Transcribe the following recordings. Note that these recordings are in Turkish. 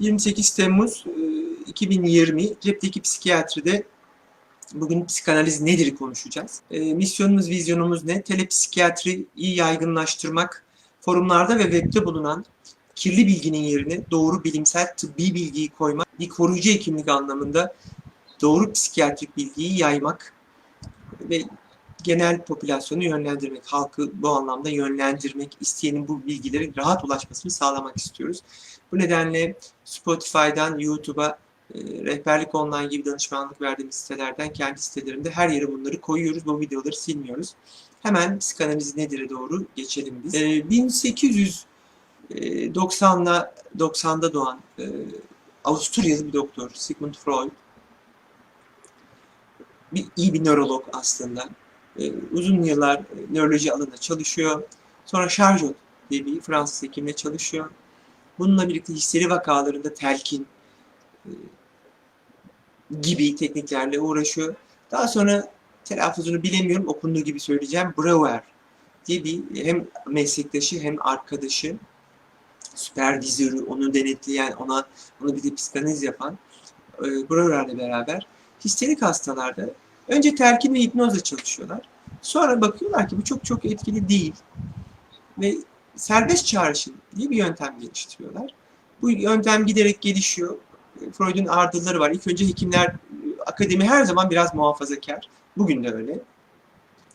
28 Temmuz e, 2020 Cepteki Psikiyatri'de bugün psikanaliz nedir konuşacağız. E, misyonumuz, vizyonumuz ne? Telepsikiyatriyi yaygınlaştırmak, forumlarda ve webde bulunan kirli bilginin yerine doğru bilimsel tıbbi bilgiyi koymak, bir koruyucu hekimlik anlamında doğru psikiyatrik bilgiyi yaymak ve genel popülasyonu yönlendirmek, halkı bu anlamda yönlendirmek, isteyenin bu bilgilerin rahat ulaşmasını sağlamak istiyoruz. Bu nedenle Spotify'dan YouTube'a, e, rehberlik online gibi danışmanlık verdiğimiz sitelerden kendi sitelerinde her yere bunları koyuyoruz. Bu videoları silmiyoruz. Hemen psikanaliz nedir'e doğru geçelim biz. E, 1890'la 90'da doğan e, Avusturyalı bir doktor Sigmund Freud bir iyi bir nörolog aslında. E, uzun yıllar nöroloji alanında çalışıyor. Sonra Charcot diye bir Fransız hekimle çalışıyor. Bununla birlikte histeri vakalarında telkin e, gibi tekniklerle uğraşıyor. Daha sonra telaffuzunu bilemiyorum, okunduğu gibi söyleyeceğim. Breuer diye bir hem meslektaşı hem arkadaşı, süpervizörü, onu denetleyen, ona ona bir de psikanaliz yapan e, Breuer'le beraber histerik hastalarda önce telkin ve hipnozla çalışıyorlar. Sonra bakıyorlar ki bu çok çok etkili değil. Ve serbest çağrışım diye bir yöntem geliştiriyorlar. Bu yöntem giderek gelişiyor. Freud'un ardılları var. İlk önce hekimler, akademi her zaman biraz muhafazakar. Bugün de öyle.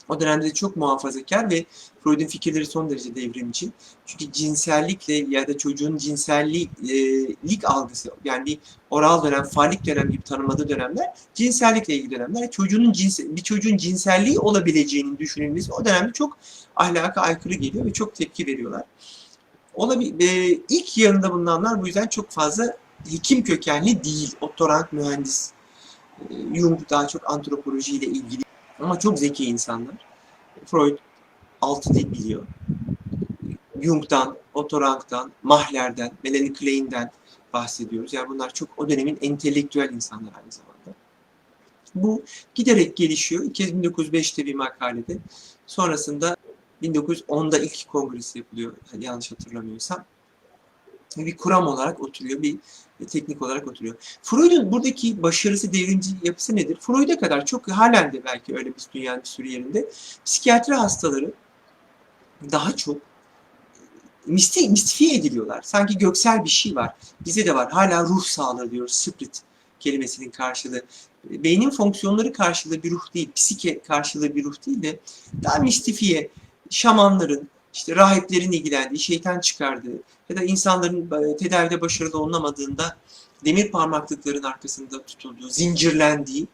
O dönemde de çok muhafazakar ve Freud'un fikirleri son derece devrimci. Çünkü cinsellikle ya da çocuğun cinsellik algısı yani bir oral dönem, falik dönem gibi tanımladığı dönemler cinsellikle ilgili dönemler. Çocuğun cins, bir çocuğun cinselliği olabileceğinin düşünülmesi o dönemde çok ahlaka aykırı geliyor ve çok tepki veriyorlar. Olabil, e, ilk yanında bulunanlar bu yüzden çok fazla hekim kökenli değil. Ottorant mühendis. E, Jung daha çok antropolojiyle ilgili ama çok zeki insanlar. Freud altı dil biliyor. Jung'dan, Otto Ranck'tan, Mahler'den, Melanie Klein'den bahsediyoruz. Yani bunlar çok o dönemin entelektüel insanlar aynı zamanda. Bu giderek gelişiyor. İlk kez 1905'te bir makalede. Sonrasında 1910'da ilk kongresi yapılıyor. Yanlış hatırlamıyorsam. Bir kuram olarak oturuyor. Bir teknik olarak oturuyor. Freud'un buradaki başarısı, devrimci yapısı nedir? Freud'a kadar çok halen de belki öyle bir dünyanın bir sürü yerinde psikiyatri hastaları daha çok misti, mistifiye ediliyorlar. Sanki göksel bir şey var. Bize de var. Hala ruh sağlığı diyoruz. Spirit kelimesinin karşılığı. Beynin fonksiyonları karşılığı bir ruh değil, psike karşılığı bir ruh değil de daha mistifiye, şamanların, işte rahiplerin ilgilendiği, şeytan çıkardığı ya da insanların tedavide başarılı olunamadığında demir parmaklıkların arkasında tutulduğu, zincirlendiği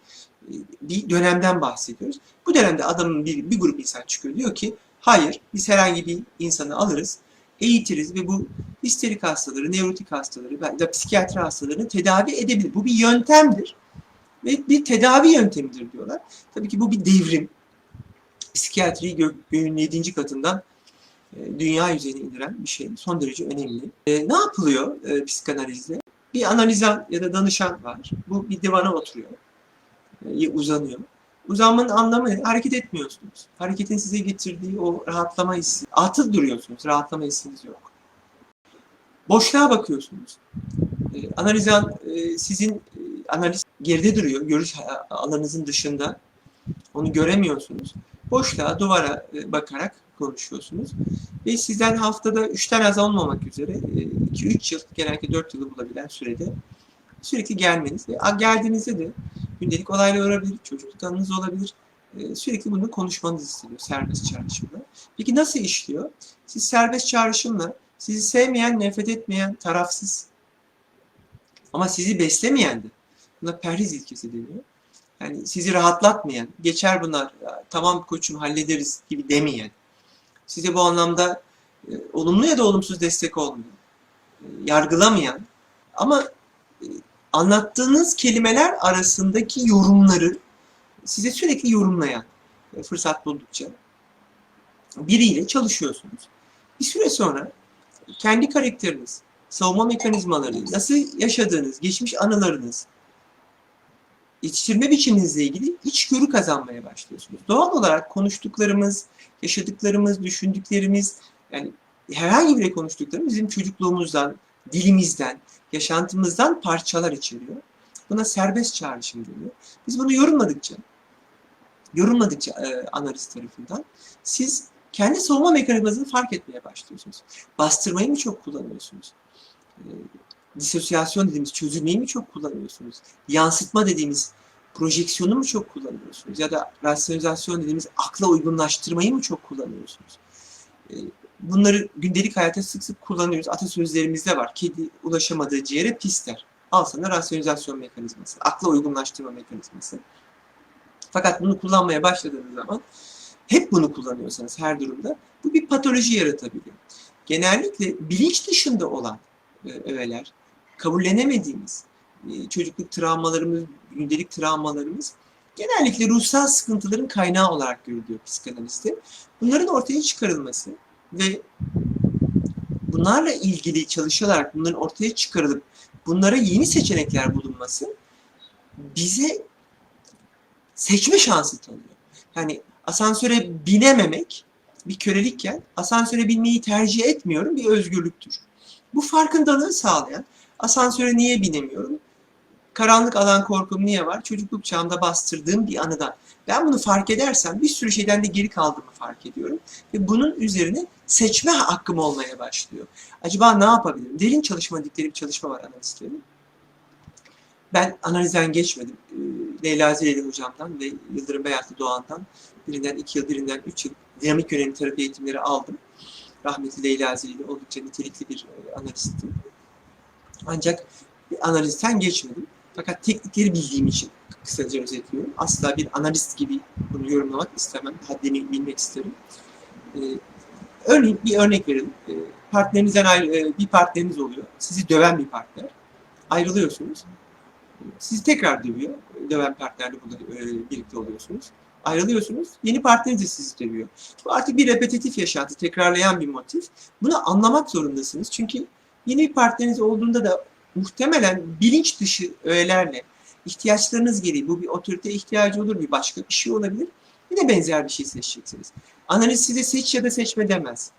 bir dönemden bahsediyoruz. Bu dönemde adamın bir, bir grup insan çıkıyor diyor ki hayır biz herhangi bir insanı alırız, eğitiriz ve bu histerik hastaları, nevrotik hastaları ya da psikiyatri hastalarını tedavi edebilir. Bu bir yöntemdir ve bir tedavi yöntemidir diyorlar. Tabii ki bu bir devrim. Psikiyatriyi gö göğün 7. katından dünya yüzeyine indiren bir şey. Son derece önemli. E, ne yapılıyor e, psikanalizde? Bir analizan ya da danışan var. Bu bir divana oturuyor. E, uzanıyor. Uzanmanın anlamı? Hareket etmiyorsunuz. Hareketin size getirdiği o rahatlama hissi. Atıl duruyorsunuz. Rahatlama hissiniz yok. Boşluğa bakıyorsunuz. E, analizan e, sizin e, analiz geride duruyor. Görüş alanınızın dışında. Onu göremiyorsunuz. Boşluğa, duvara e, bakarak konuşuyorsunuz. Ve sizden haftada 3'ten az olmamak üzere 2-3 yıl, genellikle 4 yılı bulabilen sürede sürekli gelmeniz ve geldiğinizde de gündelik olaylar olabilir, çocukluk anınız olabilir. Sürekli bunu konuşmanız isteniyor serbest çağrışımla. Peki nasıl işliyor? Siz serbest çağrışımla sizi sevmeyen, nefret etmeyen, tarafsız ama sizi beslemeyen de buna perhiz ilkesi deniyor. Yani sizi rahatlatmayan, geçer bunlar, tamam koçum hallederiz gibi demeyen, size bu anlamda e, olumlu ya da olumsuz destek olmayan, e, yargılamayan ama e, anlattığınız kelimeler arasındaki yorumları size sürekli yorumlayan fırsat buldukça biriyle çalışıyorsunuz. Bir süre sonra kendi karakteriniz, savunma mekanizmaları, nasıl yaşadığınız, geçmiş anılarınız, yetiştirme biçiminizle ilgili içgörü kazanmaya başlıyorsunuz. Doğal olarak konuştuklarımız, yaşadıklarımız, düşündüklerimiz, yani herhangi biri konuştuklarımız bizim çocukluğumuzdan, dilimizden, yaşantımızdan parçalar içeriyor. Buna serbest çağrışım deniyor. Biz bunu yorumladıkça, yorumladıkça e, analiz tarafından siz kendi savunma mekanizmanızı fark etmeye başlıyorsunuz. Bastırmayı mı çok kullanıyorsunuz? E, disosyasyon dediğimiz çözülmeyi mi çok kullanıyorsunuz? Yansıtma dediğimiz projeksiyonu mu çok kullanıyorsunuz? Ya da rasyonalizasyon dediğimiz akla uygunlaştırmayı mı çok kullanıyorsunuz? E, bunları gündelik hayatta sık sık kullanıyoruz. Atasözlerimizde var. Kedi ulaşamadığı ciğere pis der. Al sana rasyonalizasyon mekanizması, akla uygunlaştırma mekanizması. Fakat bunu kullanmaya başladığınız zaman hep bunu kullanıyorsanız her durumda bu bir patoloji yaratabiliyor. Genellikle bilinç dışında olan e, öğeler, kabullenemediğimiz e, çocukluk travmalarımız, gündelik travmalarımız genellikle ruhsal sıkıntıların kaynağı olarak görülüyor psikanalizde. Bunların ortaya çıkarılması ve bunlarla ilgili çalışılarak bunların ortaya çıkarılıp bunlara yeni seçenekler bulunması bize seçme şansı tanıyor. Yani asansöre binememek bir kölelikken asansöre binmeyi tercih etmiyorum bir özgürlüktür. Bu farkındalığı sağlayan asansöre niye binemiyorum? Karanlık alan korkum niye var? Çocukluk çağımda bastırdığım bir anıdan. Ben bunu fark edersem bir sürü şeyden de geri kaldığımı fark ediyorum. Ve bunun üzerine seçme hakkım olmaya başlıyor. Acaba ne yapabilirim? Derin çalışma dedikleri bir çalışma var analistlerin. Ben analizden geçmedim. Ee, Leyla Zileli hocamdan ve Yıldırım Beyatlı Doğan'dan birinden iki yıl, birinden üç yıl dinamik yönelim terapi eğitimleri aldım. Rahmetli Leyla Zileli oldukça nitelikli bir e, analistti. Ancak bir analizden geçmedim. Fakat teknikleri bildiğim için kısaca özetliyorum. Asla bir analist gibi bunu yorumlamak istemem. Haddini bilmek isterim. Ee, örneğin bir örnek verelim. Ee, partnerinizden ayrı, e, bir partneriniz oluyor. Sizi döven bir partner. Ayrılıyorsunuz. Sizi tekrar dövüyor. Döven partnerle e, birlikte oluyorsunuz. Ayrılıyorsunuz. Yeni partneriniz de sizi dövüyor. Bu artık bir repetitif yaşantı, tekrarlayan bir motif. Bunu anlamak zorundasınız. Çünkü yeni bir partneriniz olduğunda da muhtemelen bilinç dışı öğelerle ihtiyaçlarınız gereği bu bir otorite ihtiyacı olur, bir başka bir şey olabilir. Yine benzer bir şey seçeceksiniz. Analiz size seç ya da seçme demez.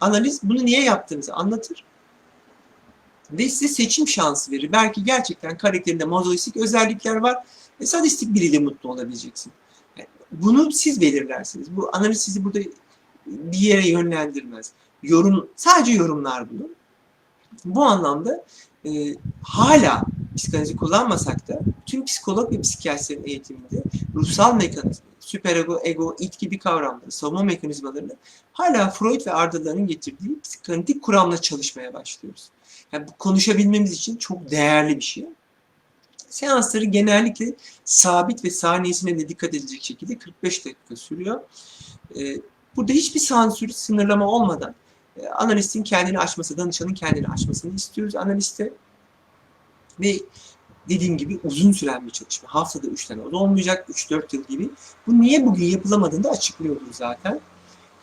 Analiz bunu niye yaptığınızı anlatır ve size seçim şansı verir. Belki gerçekten karakterinde mozoistik özellikler var ve sadistik biriyle mutlu olabileceksin. Bunu siz belirlersiniz. Bu analiz sizi burada bir yere yönlendirmez. Yorum, sadece yorumlar bunu. Bu anlamda e, hala psikanalizi kullanmasak da tüm psikolog ve psikiyatristlerin eğitiminde ruhsal mekanizma, süperego, ego, it gibi kavramları, savunma mekanizmalarını hala Freud ve ardalarının getirdiği psikanalitik kuramla çalışmaya başlıyoruz. Yani bu konuşabilmemiz için çok değerli bir şey. Seansları genellikle sabit ve saniyesine de dikkat edilecek şekilde 45 dakika sürüyor. Ee, burada hiçbir sansür, sınırlama olmadan e, analistin kendini açması, danışanın kendini açmasını istiyoruz analiste. Ve dediğim gibi uzun süren bir çalışma. Haftada 3 tane o da olmayacak, 3-4 yıl gibi. Bu niye bugün yapılamadığını da açıklıyoruz zaten.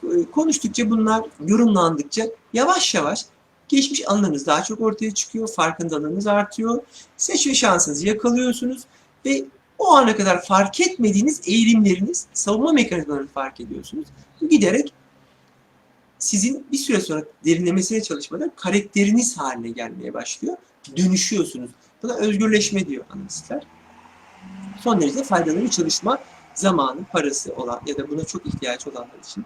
Ee, konuştukça bunlar yorumlandıkça yavaş yavaş geçmiş anılarınız daha çok ortaya çıkıyor, farkındalığınız artıyor, seçme şansınızı yakalıyorsunuz ve o ana kadar fark etmediğiniz eğilimleriniz, savunma mekanizmalarını fark ediyorsunuz. Bu giderek sizin bir süre sonra derinlemesine çalışmada karakteriniz haline gelmeye başlıyor. Dönüşüyorsunuz. Buna özgürleşme diyor analistler. Son derece faydalı bir çalışma zamanı, parası olan ya da buna çok ihtiyaç olanlar için.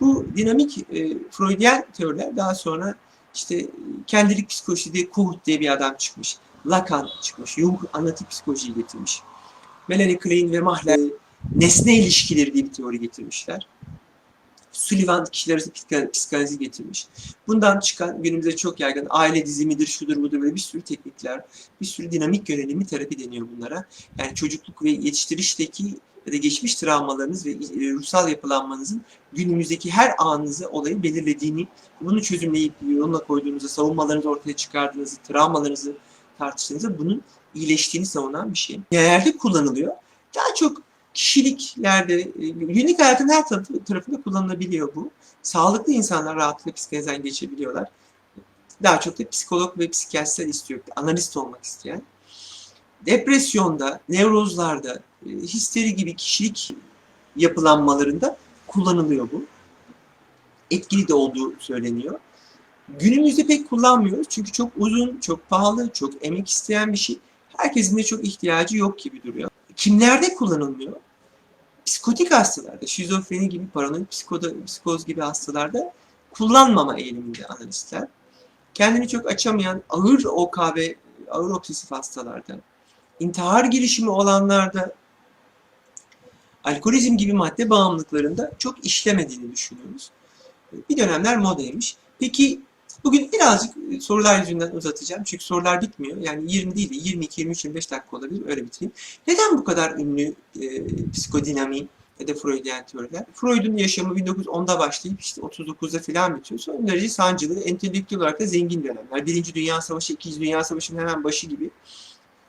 Bu dinamik e, Freudian teoriler daha sonra işte kendilik psikolojisi diye Kohut diye bir adam çıkmış. Lacan çıkmış. Jung analitik psikolojiyi getirmiş. Melanie Klein ve Mahler nesne ilişkileri diye bir teori getirmişler. Sullivan kişiler psikanalizi getirmiş. Bundan çıkan günümüzde çok yaygın aile dizimidir, şudur budur böyle bir sürü teknikler, bir sürü dinamik yönelimi terapi deniyor bunlara. Yani çocukluk ve yetiştirişteki ya da geçmiş travmalarınız ve e, ruhsal yapılanmanızın günümüzdeki her anınızı olayı belirlediğini, bunu çözümleyip yoluna koyduğunuzda, savunmalarınızı ortaya çıkardığınızı, travmalarınızı tartıştığınızda bunun iyileştiğini savunan bir şey. Nerede kullanılıyor? Daha çok kişiliklerde, e, günlük hayatın her tarafı, tarafında kullanılabiliyor bu. Sağlıklı insanlar rahatlıkla psikanalizden geçebiliyorlar. Daha çok da psikolog ve psikiyatristler istiyor, analist olmak isteyen. Depresyonda, nevrozlarda, e, histeri gibi kişilik yapılanmalarında kullanılıyor bu. Etkili de olduğu söyleniyor. Günümüzde pek kullanmıyoruz çünkü çok uzun, çok pahalı, çok emek isteyen bir şey. Herkesin de çok ihtiyacı yok gibi duruyor. Kimlerde kullanılmıyor? Psikotik hastalarda, şizofreni gibi, paranoid psikoda, psikoz gibi hastalarda kullanmama eğiliminde analistler. Kendini çok açamayan ağır OKB, ağır obsesif hastalarda, intihar girişimi olanlarda, alkolizm gibi madde bağımlılıklarında çok işlemediğini düşünüyoruz. Bir dönemler modaymış. Peki bugün birazcık sorular yüzünden uzatacağım. Çünkü sorular bitmiyor. Yani 20 değil de 22, 23, 25 dakika olabilir. Öyle bitireyim. Neden bu kadar ünlü e, psikodinami ya da Freudian teoriler? Freud'un yaşamı 1910'da başlayıp işte 39'da falan bitiyor. Son derece sancılı, entelektüel olarak da zengin dönemler. Birinci Dünya Savaşı, İkinci Dünya Savaşı'nın hemen başı gibi.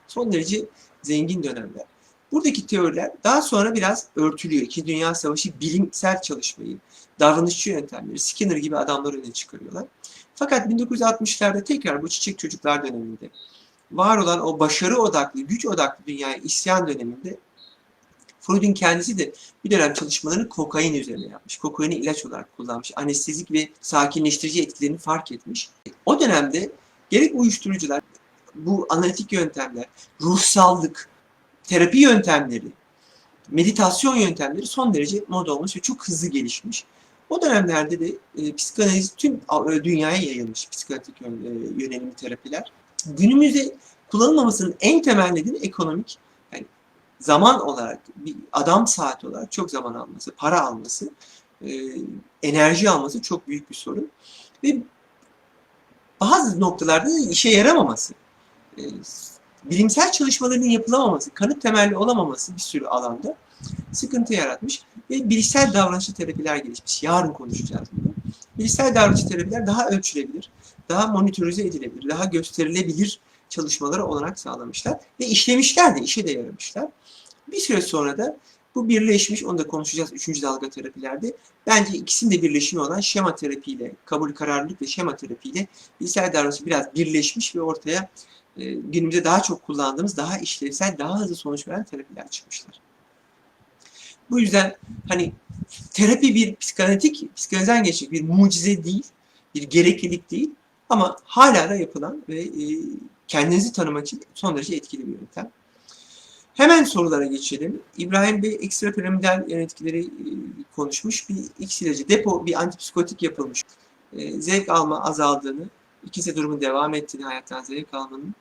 Son derece zengin dönemler. Buradaki teoriler daha sonra biraz örtülüyor. İkinci Dünya Savaşı bilimsel çalışmayı, davranışçı yöntemleri, Skinner gibi adamlar öne çıkarıyorlar. Fakat 1960'larda tekrar bu çiçek çocuklar döneminde var olan o başarı odaklı, güç odaklı dünyaya isyan döneminde Freud'un kendisi de bir dönem çalışmalarını kokain üzerine yapmış. Kokaini ilaç olarak kullanmış. Anestezik ve sakinleştirici etkilerini fark etmiş. O dönemde gerek uyuşturucular, bu analitik yöntemler, ruhsallık, terapi yöntemleri, meditasyon yöntemleri son derece moda olmuş ve çok hızlı gelişmiş. O dönemlerde de e, psikanaliz tüm e, dünyaya yayılmış yön, e, yönelimli terapiler. Günümüzde kullanılmamasının en temel nedeni ekonomik. Yani zaman olarak, bir adam saat olarak çok zaman alması, para alması, e, enerji alması çok büyük bir sorun. Ve bazı noktalarda da işe yaramaması. E, bilimsel çalışmaların yapılamaması, kanıt temelli olamaması bir sürü alanda sıkıntı yaratmış ve bilişsel davranışçı terapiler gelişmiş. Yarın konuşacağız bunu. Bilişsel davranışçı terapiler daha ölçülebilir, daha monitörize edilebilir, daha gösterilebilir çalışmalara olanak sağlamışlar ve işlemişler de, işe de yaramışlar. Bir süre sonra da bu birleşmiş, onu da konuşacağız 3. dalga terapilerde. Bence ikisinin de birleşimi olan şema terapiyle, kabul kararlılık ve şema terapiyle bilişsel davranışı biraz birleşmiş ve ortaya e, günümüzde daha çok kullandığımız, daha işlevsel, daha hızlı sonuç veren terapiler çıkmışlar. Bu yüzden hani terapi bir psikanalitik, psikanalizden geçecek bir mucize değil, bir gereklilik değil ama hala da yapılan ve e, kendinizi tanımak için son derece etkili bir yöntem. Hemen sorulara geçelim. İbrahim Bey ekstrapiramidal yan etkileri e, konuşmuş. Bir X ilacı, depo bir antipsikotik yapılmış. E, zevk alma azaldığını, ikisi durumun devam ettiğini, hayattan zevk almanın.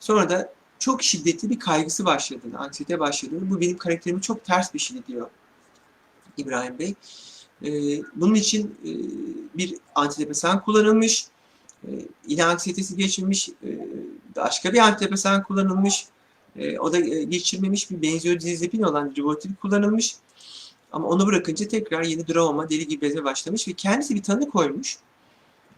Sonra da çok şiddetli bir kaygısı başladığını, anksiyete başladığını, bu benim karakterime çok ters bir şey diyor İbrahim Bey. Ee, bunun için e, bir antidepresan kullanılmış, e, ile anksiyetesi geçirmiş, e, başka bir antidepresan kullanılmış, e, o da e, geçirmemiş bir benzodiazepin olan rivotril kullanılmış. Ama onu bırakınca tekrar yeni dramama, deli gibi bezme başlamış ve kendisi bir tanı koymuş.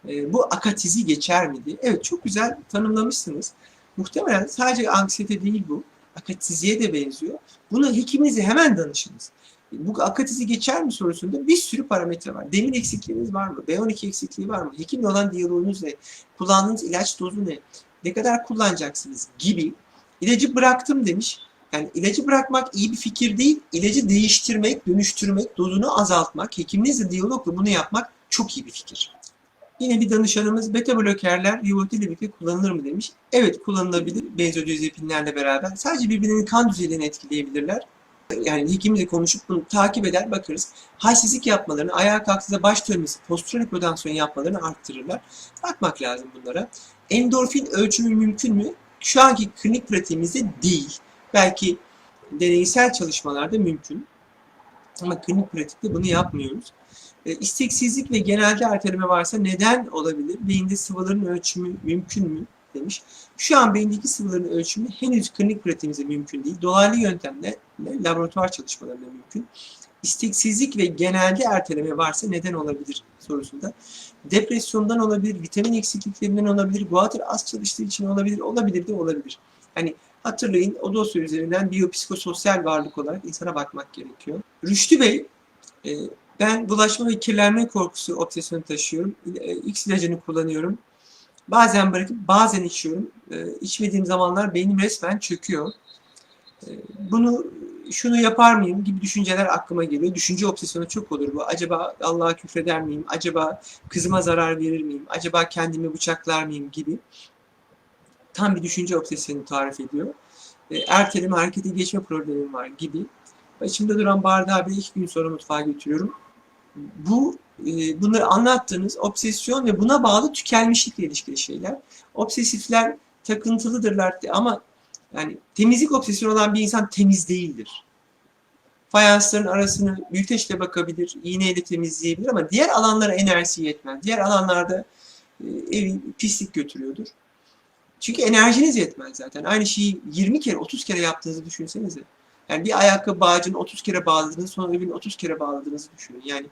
E, bu akatizi geçer mi diye. Evet çok güzel tanımlamışsınız. Muhtemelen sadece anksiyete değil bu. Akatiziye de benziyor. Bunu hekiminize hemen danışınız. Bu akatizi geçer mi sorusunda bir sürü parametre var. Demir eksikliğiniz var mı? B12 eksikliği var mı? Hekimle olan diyaloğunuz ne? Kullandığınız ilaç dozu ne? Ne kadar kullanacaksınız gibi. İlacı bıraktım demiş. Yani ilacı bırakmak iyi bir fikir değil. İlacı değiştirmek, dönüştürmek, dozunu azaltmak, hekiminizle diyalogla bunu yapmak çok iyi bir fikir. Yine bir danışanımız beta blokerler Rivotril ile birlikte kullanılır mı demiş. Evet kullanılabilir benzodiazepinlerle beraber. Sadece birbirinin kan düzeylerini etkileyebilirler. Yani hekimle konuşup bunu takip eder bakarız. Halsizlik yapmalarını, ayağa kalktığında baş dönmesi, postural hipotansiyon yapmalarını arttırırlar. Bakmak lazım bunlara. Endorfin ölçümü mümkün mü? Şu anki klinik pratiğimizde değil. Belki deneysel çalışmalarda mümkün. Ama klinik pratikte bunu yapmıyoruz. E, isteksizlik ve genelde erteleme varsa neden olabilir? Beyinde sıvıların ölçümü mümkün mü? demiş. Şu an beyindeki sıvıların ölçümü henüz klinik pratiğimizde mümkün değil. Dolaylı yöntemle laboratuvar çalışmalarında mümkün. İsteksizlik ve genelde erteleme varsa neden olabilir sorusunda. Depresyondan olabilir, vitamin eksikliklerinden olabilir, guatr az çalıştığı için olabilir, olabilir de olabilir. Hani hatırlayın o dosya üzerinden biyopsikososyal varlık olarak insana bakmak gerekiyor. Rüştü Bey, e, ben bulaşma ve kirlenme korkusu obsesyonu taşıyorum. E, X ilacını kullanıyorum. Bazen bırakıp bazen içiyorum. E, içmediğim zamanlar beynim resmen çöküyor. E, bunu şunu yapar mıyım gibi düşünceler aklıma geliyor. Düşünce obsesyonu çok olur bu. Acaba Allah'a küfreder miyim? Acaba kızıma zarar verir miyim? Acaba kendimi bıçaklar mıyım gibi. Tam bir düşünce obsesyonu tarif ediyor. E, erteleme, harekete geçme problemim var gibi. İçimde duran bardağı bir iki gün sonra mutfağa götürüyorum. Bu e, bunları anlattığınız obsesyon ve buna bağlı tükenmişlikle ilişkili şeyler. Obsesifler takıntılıdırlar ama yani temizlik obsesyonu olan bir insan temiz değildir. Fayansların arasını büyüteçle bakabilir, iğneyle temizleyebilir ama diğer alanlara enerjisi yetmez. Diğer alanlarda e, evi pislik götürüyordur. Çünkü enerjiniz yetmez zaten. Aynı şeyi 20 kere, 30 kere yaptığınızı düşünsenize. Yani bir ayakkabı bağcını 30 kere bağladığınızı, sonra öbürünü 30 kere bağladığınızı düşünün. Yani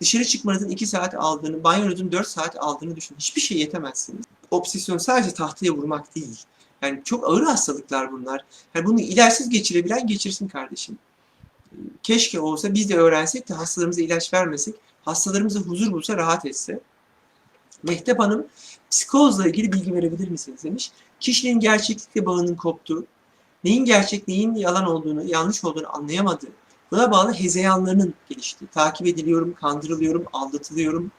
dışarı çıkmanızın 2 saat aldığını, banyonuzun 4 saat aldığını düşünün. Hiçbir şey yetemezsiniz. Obsesyon sadece tahtaya vurmak değil. Yani çok ağır hastalıklar bunlar. Yani bunu ilaçsız geçirebilen geçirsin kardeşim. Keşke olsa biz de öğrensek de hastalarımıza ilaç vermesek, hastalarımıza huzur bulsa rahat etse. Mehtap Hanım psikozla ilgili bilgi verebilir misiniz demiş. Kişinin gerçeklikle bağının koptuğu, neyin gerçek, neyin yalan olduğunu, yanlış olduğunu anlayamadığı, buna bağlı hezeyanlarının geliştiği, takip ediliyorum, kandırılıyorum, aldatılıyorum,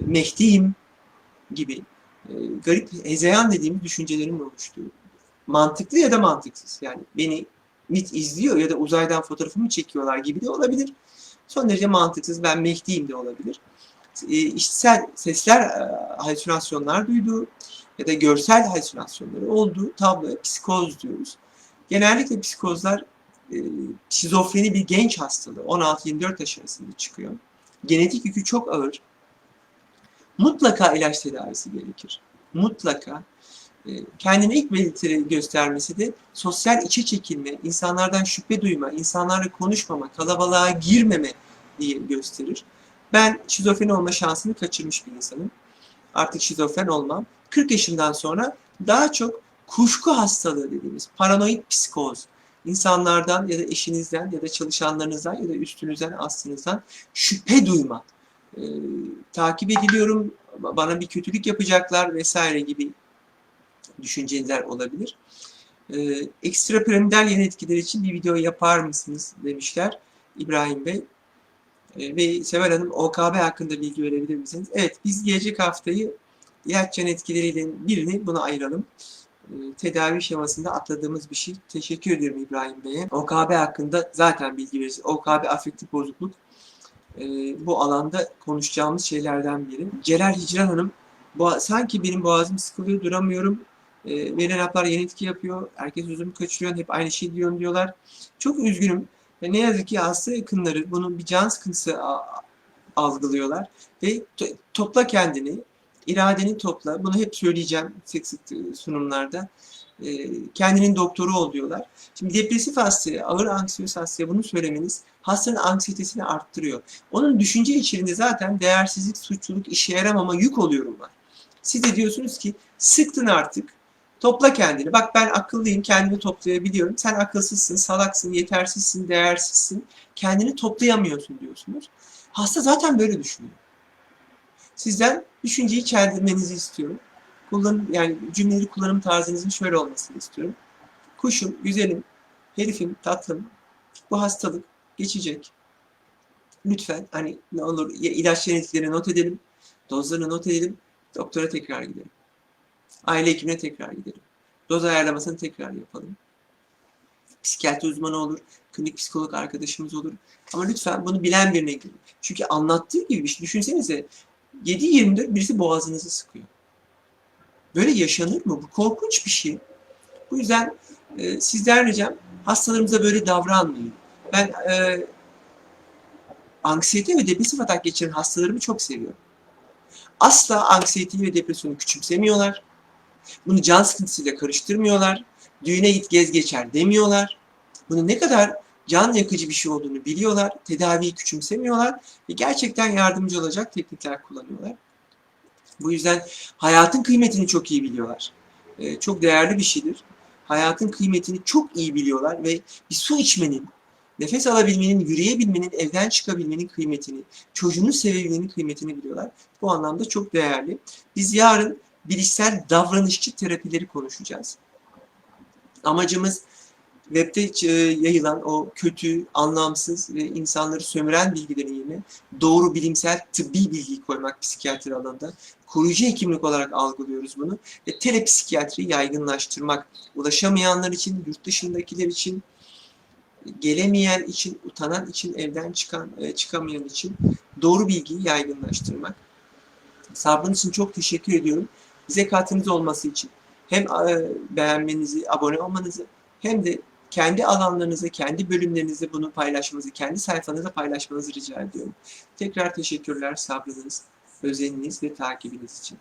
mehdiyim gibi e, garip hezeyan dediğimiz düşüncelerin oluştuğu. Mantıklı ya da mantıksız. Yani beni MIT izliyor ya da uzaydan fotoğrafımı çekiyorlar gibi de olabilir. Son derece mantıksız, ben Mehdi'yim de olabilir. E, işitsel sesler, e, halüsinasyonlar duyduğu ya da görsel halüsinasyonları olduğu tabloya psikoz diyoruz. Genellikle psikozlar e, şizofreni bir genç hastalığı 16-24 yaş arasında çıkıyor. Genetik yükü çok ağır. Mutlaka ilaç tedavisi gerekir. Mutlaka. E, kendine ilk belirtileri göstermesi de sosyal içe çekilme, insanlardan şüphe duyma, insanlarla konuşmama, kalabalığa girmeme diye gösterir. Ben şizofreni olma şansını kaçırmış bir insanım. Artık şizofren olmam. 40 yaşından sonra daha çok kuşku hastalığı dediğimiz paranoid psikoz, insanlardan ya da eşinizden ya da çalışanlarınızdan ya da üstünüzden, aslınızdan şüphe duyma. Ee, takip ediliyorum, bana bir kötülük yapacaklar vesaire gibi düşünceler olabilir. Ee, ekstrapiramidal yan etkiler için bir video yapar mısınız demişler İbrahim Bey. Ee, ve Seval Hanım OKB hakkında bilgi verebilir misiniz? Evet, biz gelecek haftayı ilaç yan etkileriyle birini buna ayıralım. Ee, tedavi şemasında atladığımız bir şey. Teşekkür ediyorum İbrahim Bey'e. OKB hakkında zaten bilgi veririz. OKB afektif bozukluk. Ee, bu alanda konuşacağımız şeylerden biri. Celal Hicran Hanım, sanki benim boğazım sıkılıyor, duramıyorum. verilen haplar yan etki yapıyor. Herkes üzümü kaçırıyor. Hep aynı şey diyorum diyorlar. Çok üzgünüm. Ve ne yazık ki hasta yakınları bunun bir can sıkıntısı algılıyorlar. Ve to topla kendini, iradeni topla. Bunu hep söyleyeceğim sık sık sunumlarda. E, kendinin doktoru ol diyorlar. Şimdi depresif hastaya, ağır anksiyöz hastaya bunu söylemeniz hastanın anksiyetesini arttırıyor. Onun düşünce içerisinde zaten değersizlik, suçluluk, işe yaramama, yük oluyorum var. Siz de diyorsunuz ki sıktın artık, Topla kendini. Bak ben akıllıyım, kendimi toplayabiliyorum. Sen akılsızsın, salaksın, yetersizsin, değersizsin. Kendini toplayamıyorsun diyorsunuz. Hasta zaten böyle düşünüyor. Sizden düşünceyi çeldirmenizi istiyorum. Kullanım, yani cümleleri kullanım tarzınızın şöyle olmasını istiyorum. Kuşum, güzelim, herifim, tatlım. Bu hastalık geçecek. Lütfen hani ne olur ilaç yönetikleri not edelim. Dozlarını not edelim. Doktora tekrar gidelim. Aile hekimine tekrar gidelim. Doz ayarlamasını tekrar yapalım. Psikiyatri uzmanı olur, klinik psikolog arkadaşımız olur. Ama lütfen bunu bilen birine gidin. Çünkü anlattığı gibi bir şey. Düşünsenize 7-24 birisi boğazınızı sıkıyor. Böyle yaşanır mı? Bu korkunç bir şey. Bu yüzden e, sizden ricam hastalarımıza böyle davranmayın. Ben e, anksiyete ve depresif atak geçiren hastalarımı çok seviyorum. Asla anksiyeteyi ve depresyonu küçümsemiyorlar. Bunu can sıkıntısıyla karıştırmıyorlar. Düğüne git gez geçer demiyorlar. Bunu ne kadar can yakıcı bir şey olduğunu biliyorlar. Tedaviyi küçümsemiyorlar ve gerçekten yardımcı olacak teknikler kullanıyorlar. Bu yüzden hayatın kıymetini çok iyi biliyorlar. Ee, çok değerli bir şeydir. Hayatın kıymetini çok iyi biliyorlar ve bir su içmenin, nefes alabilmenin, yürüyebilmenin, evden çıkabilmenin kıymetini, çocuğunu sevebilmenin kıymetini biliyorlar. Bu anlamda çok değerli. Biz yarın bilişsel davranışçı terapileri konuşacağız. Amacımız webde e, yayılan o kötü, anlamsız ve insanları sömüren bilgilerin yerine doğru bilimsel tıbbi bilgiyi koymak psikiyatri alanında. Koruyucu hekimlik olarak algılıyoruz bunu. Ve telepsikiyatriyi yaygınlaştırmak. Ulaşamayanlar için, yurt dışındakiler için, gelemeyen için, utanan için, evden çıkan, e, çıkamayan için doğru bilgiyi yaygınlaştırmak. Sabrınız için çok teşekkür ediyorum. Bize katkınız olması için hem e, beğenmenizi, abone olmanızı hem de kendi alanlarınızda, kendi bölümlerinizde bunu paylaşmanızı, kendi sayfanızda paylaşmanızı rica ediyorum. Tekrar teşekkürler sabrınız, özeniniz ve takibiniz için.